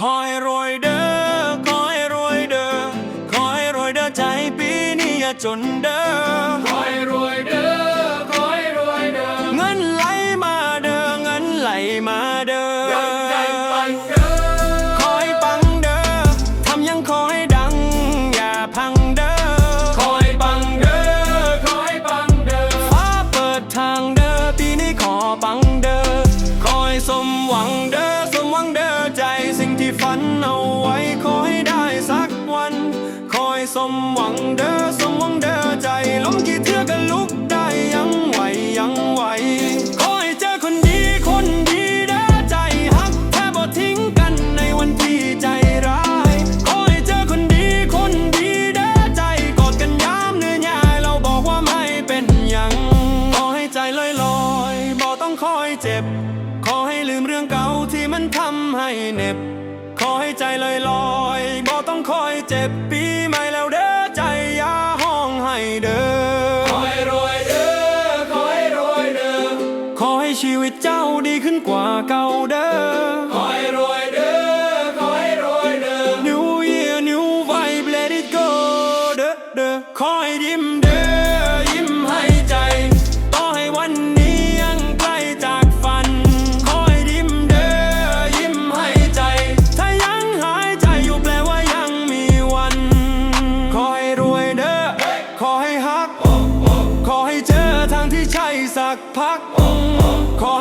คอยรวยเด้อคอยรวยเด้อคอยรวยเด้อใจปีนี้อย่าจนเด้อคอยรวยเด้อคอยรวยเด้อเงินไหลมาเด้อเงินไหลมาเด้อ สมหวังเด้อสมหวังเด้อใจล้มกี่เทื่อก็ลุกได้ยังไหวยังไหวขอให้เจอคนดีคนดีเด้อใจฮักแทบบ่ทิ้งกันในวันที่ใจร้ายขอให้เจอคนดีคนดีเด้อใจกอดกันยามเหนื่อยหน่ายเราบอกว่าไม่เป็นยังขอให้ใจลอยลอยๆบ่ต้องคอยเจ็บ ขอให้ลืมเรื่องเก่าที่มันทำให้เหน็บ ขอให้ใจลอยลอยๆบ่ ต้องคอยเจ็บปีใหม่แล้วเด้อใจอย่าห้องให้เด้อคอยรวยเด้อคอยรวยเด้อขอให้ชีวิตเจ้าดีขึ้นกว่าเก่าเด้อคอยรวยเด้อคอยรวยเด้อ New year new vibe let it go เด้อเด้อขอให้ยิ้มเด้อ ขอให้เจอทางที่ใช่สักพัก ขอ